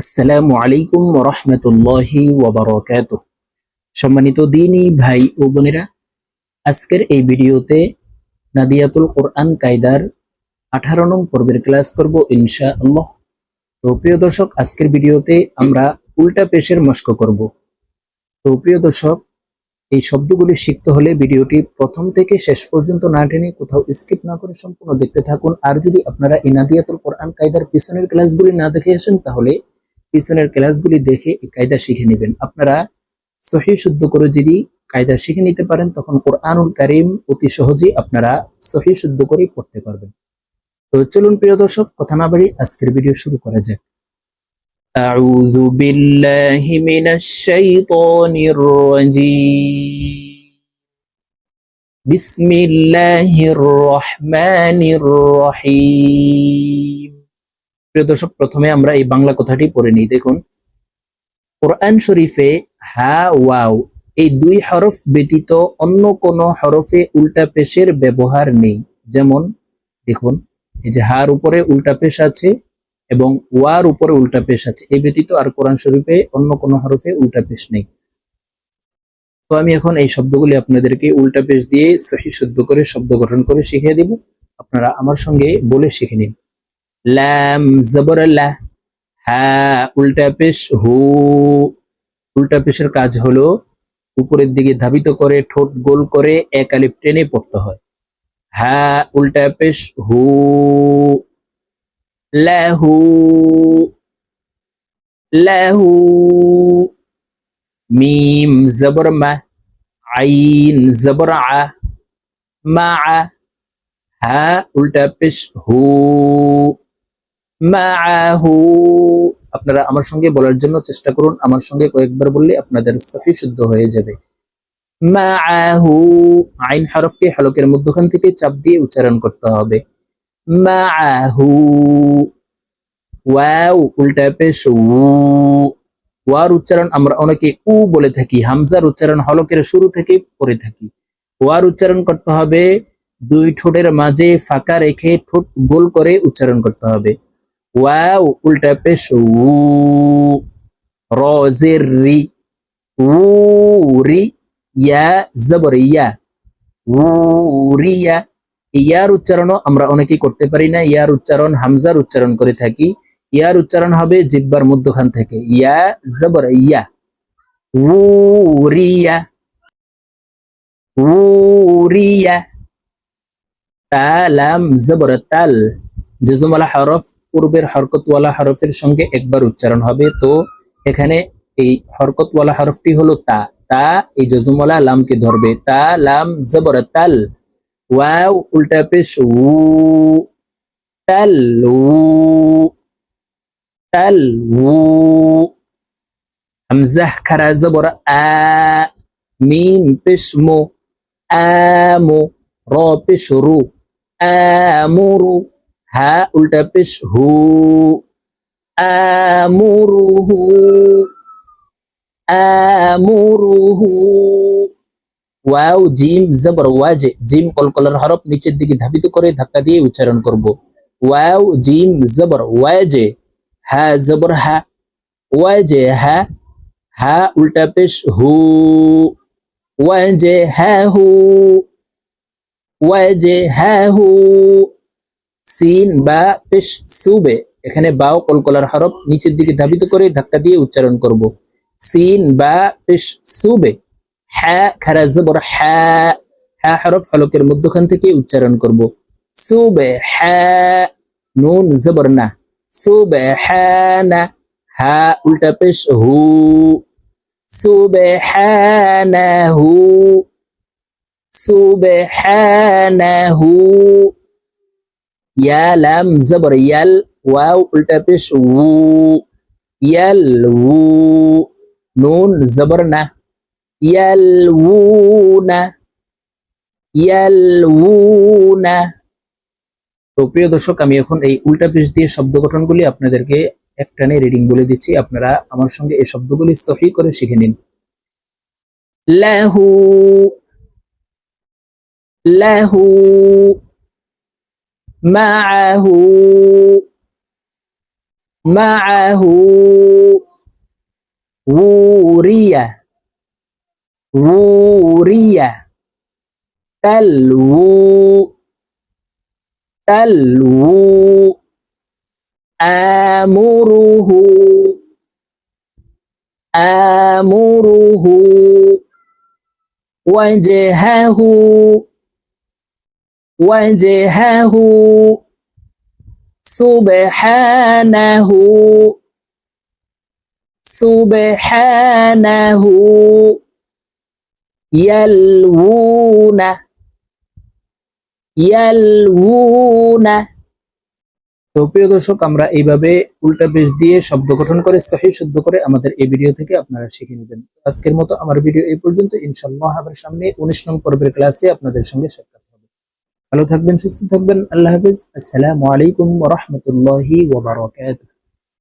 আসসালামু আলাইকুম রহমতুল্লাহি ওবরকাত সম্মানিত দিনী ভাই ও বোনেরা, আজকের এই ভিডিওতে নাদিয়াতুল কোরআন কায়দার আঠারো নং পর্বের ক্লাস করব ইনশা আল্লাহ তো প্রিয় দর্শক, আজকের ভিডিওতে আমরা উল্টা পেশের মস্ক করব। তো প্রিয় দর্শক, এই শব্দগুলি শিখতে হলে ভিডিওটি প্রথম থেকে শেষ পর্যন্ত না টেনে কোথাও স্কিপ না করে সম্পূর্ণ দেখতে থাকুন। আর যদি আপনারা এই নাদিয়াতুল কোরআন কায়দার পিছনের ক্লাসগুলি না দেখে আসেন, তাহলে পিছনের ক্লাসগুলি দেখে এই কায়দা শিখে নেবেন আপনারা সহি শুদ্ধ করে যদি কায়দা শিখে নিতে পারেন তখন কোরআনুল কারিম অতি সহজেই আপনারা সহি শুদ্ধ করে পড়তে পারবেন তো চলুন প্রিয় দর্শক কথা না বাড়ি আজকের ভিডিও শুরু করা যাক أعوذ بالله من الشيطان الرجيم بسم الله الرحمن الرحيم প্রিয় দর্শক, প্রথমে আমরা এই বাংলা কথাটি পড়ে নিই। দেখুন, কোরআন শরীফে হা, ওয়াও, এই দুই হরফ ব্যতীত অন্য কোনো হরফে উল্টা পেশের ব্যবহার নেই। যেমন, দেখুন, এই যে হার উপরে উল্টা পেশ আছে এবং ওয়ার উপরে উল্টা পেশ আছে। এই ব্যতীত আর কোরআন শরীফে অন্য কোনো হরফে উল্টা পেশ নেই। তো আমি এখন এই শব্দগুলি আপনাদেরকে উল্টা পেশ দিয়ে সহি শুদ্ধ করে শব্দ গঠন করে শিখিয়ে দিব। আপনারা আমার সঙ্গে বলে শিখে নিন। লাম জবর লা হা উল্টা পেশ হু। উল্টা পেশের কাজ হলো উপরের দিকে ধাবিত করে, ঠোঁট গোল করে, এক আলিফ টেনে পড়তে হয়। হা, উল্টা পেশ হু। লাহু। লাহু। মিম, জবর মা। আইন, জবর আ। মা হা, উল্টা পেশ হু। মাআহু। আপনারা আমার সঙ্গে বলার জন্য চেষ্টা করুন। আমার সঙ্গে কয়েকবার বললে আপনাদের সহি শুদ্ধ হয়ে যাবে। মাআহু। আইন হরফকে হালকের মধ্যখান থেকে চাপ দিয়ে উচ্চারণ করতে হবে। মাআহু। ওয়াও, উল্টা পেশ ওয়ার উচ্চারণ আমরা অনেকে উ বলে থাকি। হামজার উচ্চারণ হলকের শুরু থেকে পড়ে থাকি। ওয়ার উচ্চারণ করতে হবে। দুই ঠোঁটের মাঝে ফাঁকা রেখে ঠোঁট গোল করে উচ্চারণ করতে হবে। ওয়াও উল্টা পেশ উ রজের রি উ রি ইয়া জবর ইয়া ইয়ার উচ্চারণও আমরা অনেকেই করতে পারি না। ইয়ার উচ্চারণ হামজার উচ্চারণ করে থাকি। ইয়ার উচ্চারণ হবে জিব্বার মধ্যখান থেকে। ইয়া জবর ইয়া উ রিয়া উ রিয়া তালাম জবর তাল জজমলা হরফ পূর্বের হরকতওয়ালা হরফের সঙ্গে একবার উচ্চারণ হবে। তো এখানে এই হরকতওয়ালা হরফটি হলো তা। তা এই জজমলা লামকে ধরবে। তা লাম জবর তাল। ওয়াও উল্টা পেশ উ। তাল উ। হামজাহ খারা জবর আ। মিম পেশ মো। র পেশ রু। আমুরু হা উল্টা পেশ হু আমুরুহু আমুরুহু ওয়াও, জিম, জবর, ওয়াজে, জিম, কলকলার হরফ নিচের দিকে ধাবিত করে ধাক্কা দিয়ে উচ্চারণ করব। ওয়াও, জিম, জবর, ওয়াজে হা জবর হা ওয়াজে হা হা উল্টা পেশ হু, ওয়াজে হা হু, ওয়াজে হা হু সিন বা পেশ সুবে, এখানে বাও কলকলার হরফ নিচের দিকে ধাবিত করে ধাক্কা দিয়ে উচ্চারণ করব। সিন বা পেশ সুবে, হ্যা, খারা, জবর, হ্যা হ্যা হরফ হলকের মধ্যখান থেকে উচ্চারণ করব। সুবে, হ্যা, নুন, জবর, না। সুবে হ্যানা হা, উল্টা পেশ, হু। সুবে হ্যানাহু সুবে হ্যানাহু ইয়া লাম জবর ইয়াল ওয়াও উল্টা পেশ উ ইয়াল উ নুন জবর না ইয়ালউনা ইয়ালউনা তো প্রিয় দর্শক, আমি এখন এই উল্টা পেশ দিয়ে শব্দ গঠনগুলি আপনাদেরকে একটানে রিডিং বলে দিচ্ছি। আপনারা আমার সঙ্গে এই শব্দগুলি সহি করে শিখে নিন। লাহু লাহু معه. معه. وورية. وورية. تلو. تلو. آمره. آمره. وجهه. وجهه سبحانه سبحانه يلوون يلوون তো প্রিয় দর্শক আমরা এইভাবে উল্টা পেশ দিয়ে শব্দ গঠন করে সহি শুদ্ধ করে আমাদের এই ভিডিও থেকে আপনারা শিখে নেবেন আজকের মতো আমার ভিডিও এই পর্যন্ত ইনশাআল্লাহ আবার সামনে উনিশ নং পর্বের ক্লাসে আপনাদের সঙ্গে সাক্ষাৎ হবে ভালো থাকবেন সুস্থ থাকবেন আল্লাহ হাফিজ আসসালামু আলাইকুম ওয়া রাহমাতুল্লাহি ওয়া বারাকাতুহু